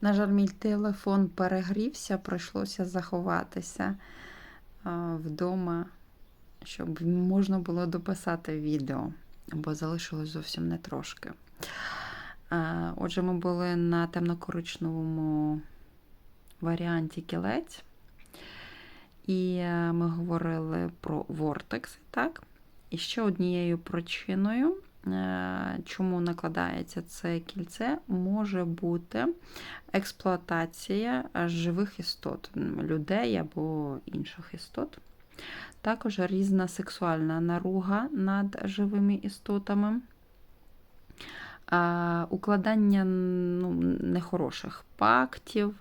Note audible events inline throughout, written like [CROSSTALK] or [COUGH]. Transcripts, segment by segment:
На жаль, мій телефон перегрівся, прийшлося заховатися вдома, щоб можна було дописати відео, бо залишилось зовсім не трошки. Отже, ми були на темнокоричневому варіанті кілець, і е, ми говорили про вортекс, так? І ще однією причиною, чому накладається це кільце, може бути експлуатація живих істот, людей або інших істот. Також різна сексуальна наруга над живими істотами. Укладання ну, нехороших пактів,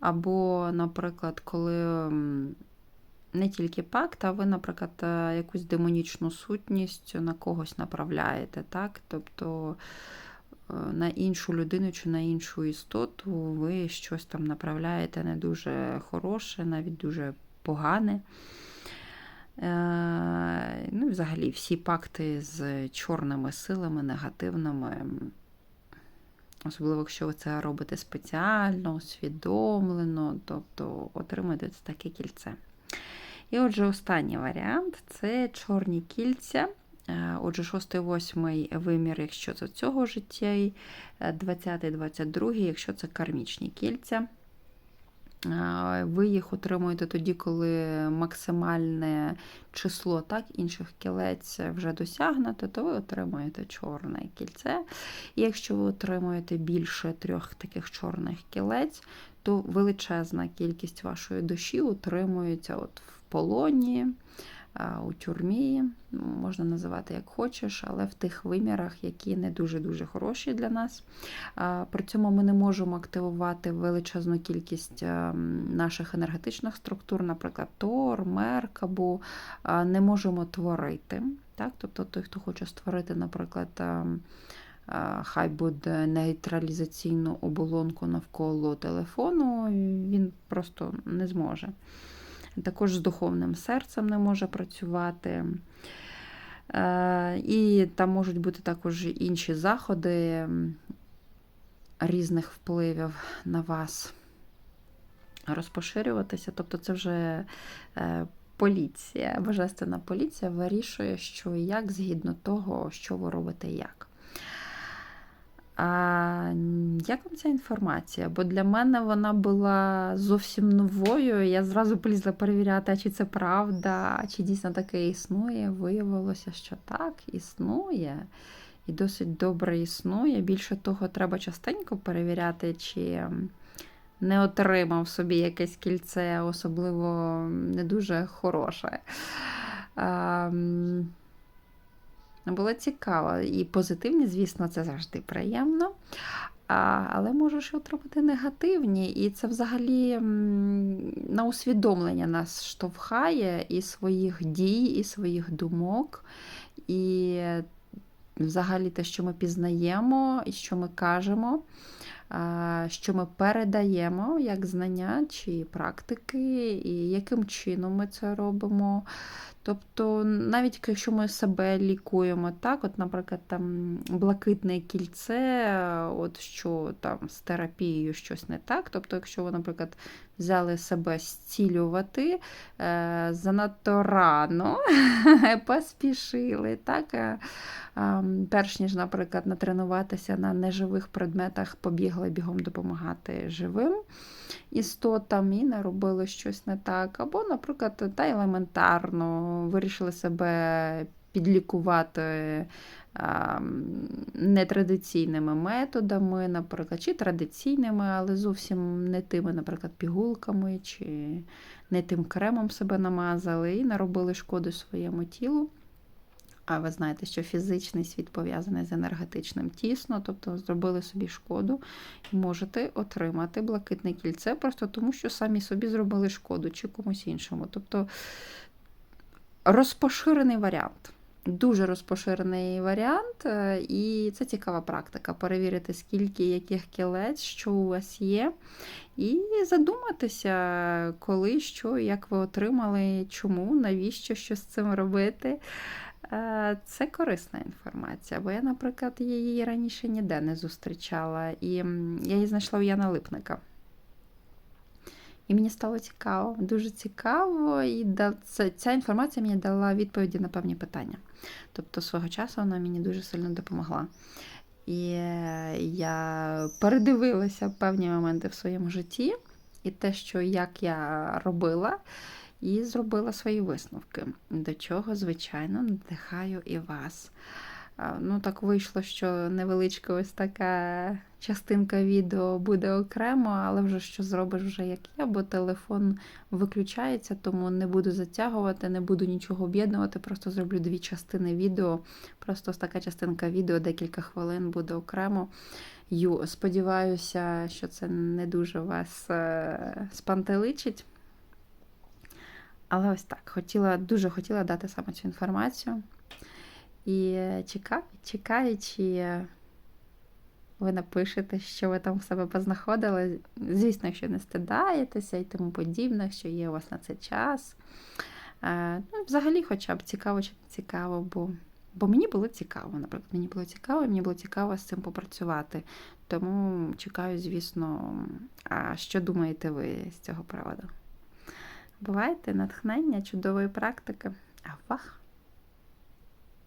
або, наприклад, коли не тільки пакт, а ви, наприклад, е, якусь демонічну сутність на когось направляєте. так? Тобто е, на іншу людину чи на іншу істоту ви щось там направляєте не дуже хороше, навіть дуже погане. Е, Ну, взагалі, всі пакти з чорними силами, негативними. Особливо, якщо ви це робите спеціально, усвідомлено, тобто отримуєте таке кільце. І отже, останній варіант це чорні кільця. Е, Отже, 6-8 вимір, якщо це цього життя, 20-22, якщо це кармічні кільця. Е, Ви їх отримуєте тоді, коли максимальне число так, інших кілець вже досягнуто, то ви отримуєте чорне кільце. І якщо ви отримуєте більше трьох таких чорних кілець, то величезна кількість вашої душі утримується от в полоні, у тюрмі, можна називати як хочеш, але в тих вимірах, які не дуже-дуже хороші для нас. При цьому ми не можемо активувати величезну кількість наших енергетичних структур, наприклад, Тор, Меркабу, не можемо творити. Так? Тобто той, хто хоче створити, наприклад, Хай буде нейтралізаційну оболонку навколо телефону, він просто не зможе також з духовним серцем не може працювати. Е, і там можуть бути також інші заходи різних впливів на вас розпоширюватися. Тобто, це вже е, поліція, божественна поліція вирішує, що і як згідно того, що ви робите як. А Як вам ця інформація? Бо для мене вона була зовсім новою. Я зразу полізла перевіряти, чи це правда, чи дійсно таке існує. Виявилося, що так, існує. І досить добре існує. Більше того, треба частенько перевіряти, чи не отримав собі якесь кільце, особливо не дуже хороше. Було цікаво. І позитивні, звісно, це завжди приємно. А, Але можеш отримати негативні, і це взагалі на усвідомлення нас штовхає і своїх дій, і своїх думок. І взагалі те, що ми пізнаємо, і що ми кажемо, що ми передаємо як знання чи практики, і яким чином ми це робимо. Тобто, навіть якщо ми себе лікуємо, так, от, наприклад, там блакитне кільце, от що там з терапією щось не так. Тобто, якщо ви, наприклад, взяли себе зцілювати е, занадто рано, [LAUGHS] поспішили, так, е, е, перш ніж, наприклад, натренуватися на неживих предметах, побігли бігом допомагати живим істотам і не робили щось не так. Або, наприклад, та елементарно вирішили себе підлікувати нетрадиційними методами, наприклад, чи традиційними, але зовсім не тими, наприклад, пігулками, чи не тим кремом себе намазали і наробили шкоду своєму тілу. А ви знаєте, що фізичний світ пов'язаний з енергетичним тісно, тобто зробили собі шкоду і можете отримати блакитне кільце, просто тому що самі собі зробили шкоду чи комусь іншому. Тобто розпоширений варіант. Дуже розпоширений варіант, е, і це цікава практика. Перевірити, скільки яких кілець, що у вас є, і задуматися, коли, що, як ви отримали, чому, навіщо що з цим робити. Е, Це корисна інформація, бо я, наприклад, її раніше ніде не зустрічала, і я її знайшла у Яна Липника. І мені стало цікаво, дуже цікаво, і ця інформація мені дала відповіді на певні питання. Тобто свого часу вона мені дуже сильно допомогла. І е, я передивилася певні моменти в своєму житті, і те, що як я робила, і зробила свої висновки. До чого, звичайно, надихаю і вас. Ну, так вийшло, що невеличка ось така частинка відео буде окремо, але вже що зробиш вже як я, бо телефон виключається, тому не буду затягувати, не буду нічого об'єднувати, просто зроблю дві частини відео. Просто ось така частинка відео, декілька хвилин буде окремо. Ю, сподіваюся, що це не дуже вас е, спантеличить. Але ось так, хотіла, дуже хотіла дати саме цю інформацію. І е, чекаю, чекаю, чи ви напишете, що ви там в себе познаходили. Звісно, якщо не стидаєтеся і тому подібне, що є у вас на це час. Е, Ну, взагалі, хоча б цікаво чи не цікаво, бо, бо мені було цікаво. Наприклад, мені було цікаво, і мені було цікаво з цим попрацювати. Тому чекаю, звісно, а що думаєте ви з цього приводу? Бувайте натхнення, чудової практики. Авах!